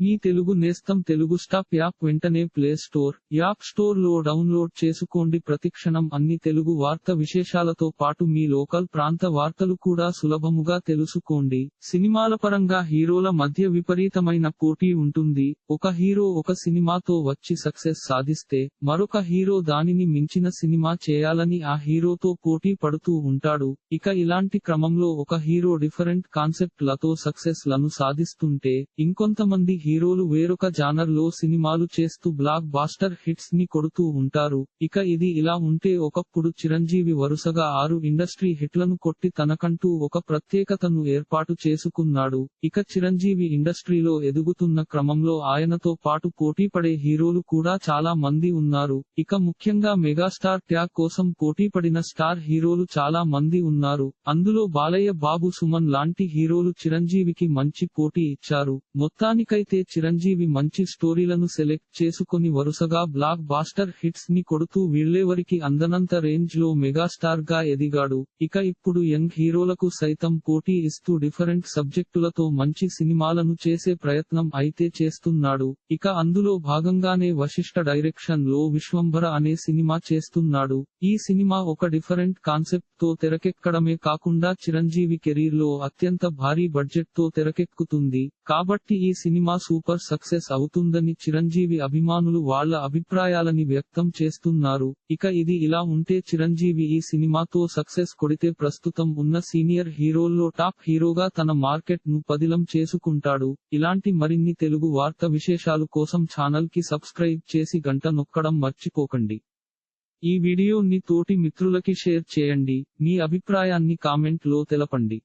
మీ తెలుగు నేస్తం Telugu stop app వెంటనే play store app స్టోర్లో డౌన్లోడ్ చేసుకోండి. ప్రతిక్షణం అన్ని తెలుగు వార్త విశేషాలతో పాటు మీ లోకల్ ప్రాంత వార్తలు కూడా సులభముగా తెలుసుకోండి. సినిమాల పరంగా హీరోల మధ్య విపరీతమైన పోటీ ఉంటుంది. ఒక హీరో ఒక సినిమాతో వచ్చి సక్సెస్ సాధిస్తే మరొక హీరో దానిని మించిన సినిమా చేయాలని ఆ హీరోతో పోటీ పడుతూ ఉంటాడు. ఇక ఇలాంటి క్రమంలో ఒక హీరో డిఫరెంట్ కాన్సెప్ట్లతో సక్సెస్లను సాధిస్తుంటే ఇంకొంతమంది హీరోలు వేరొక జానర్లో సినిమాలు చేస్తూ బ్లాక్ బాస్టర్ హిట్స్ని కొడుతూ ఉంటారు. ఇక ఇది ఇలా ఉంటే ఒకప్పుడు చిరంజీవి వరుసగా ఆరు ఇండస్ట్రీ హిట్లను కొట్టి తనకంటూ ఒక ప్రత్యేకతను ఏర్పాటు చేసుకున్నాడు. ఇక చిరంజీవి ఇండస్ట్రీలో ఎదుగుతున్న క్రమంలో ఆయనతో పాటు పోటీపడే హీరోలు కూడా చాలా మంది ఉన్నారు. ఇక ముఖ్యంగా మెగాస్టార్ ట్యాగ్ కోసం పోటీపడిన స్టార్ హీరోలు చాలా మంది ఉన్నారు. అందులో బాలయ్య బాబు సుమన్ లాంటి హీరోలు చిరంజీవికి మంచి పోటీ ఇచ్చారు. మొత్తానికైతే చిరంజీవి మంచి స్టోరీలను సెలెక్ట్ చేసుకొని వరుసగా బ్లాక్ బాస్టర్ హిట్స్ని కొడుతూ వీళ్ళేవరికి అందనంత రేంజ్లో మెగాస్టార్గా ఎదిగాడు. ఇక ఇప్పుడు యంగ్ హీరోలకు సైతం పోటీ ఇస్తూ డిఫరెంట్ సబ్జెక్టులతో మంచి సినిమాలను చేసే ప్రయత్నం అయితే చేస్తున్నాడు. ఇక అందులో భాగంగానే వశిష్ట డైరెక్షన్లో విశ్వంభర అనే సినిమా చేస్తున్నాడు. ఈ సినిమా ఒక డిఫరెంట్ కాన్సెప్ట్తో తెరకెక్కడమే కాకుండా చిరంజీవి కెరీర్లో అత్యంత భారీ బడ్జెట్తో తెరకెక్కుతుంది. కాబట్టి ఈ సినిమా సూపర్ సక్సెస్ అవుతుందని చిరంజీవి అభిమానులు వాళ్ళ అభిప్రాయాలని వ్యక్తం చేస్తున్నారు. ఇక ఇది ఇలా ఉంటే చిరంజీవి ఈ సినిమాతో సక్సెస్ కొడితే ప్రస్తుతం ఉన్న సీనియర్ హీరోల్లో టాప్ హీరోగా తన మార్కెట్ను పదిలం చేసుకుంటాడు. ఇలాంటి మరిన్ని తెలుగు వార్త విశేషాలు కోసం ఛానల్కి సబ్స్క్రైబ్ చేసి గంట నొక్కడం మర్చిపోకండి. ఈ వీడియోని తోటి మిత్రులకి షేర్ చేయండి. మీ అభిప్రాయాన్ని కామెంట్లో తెలపండి.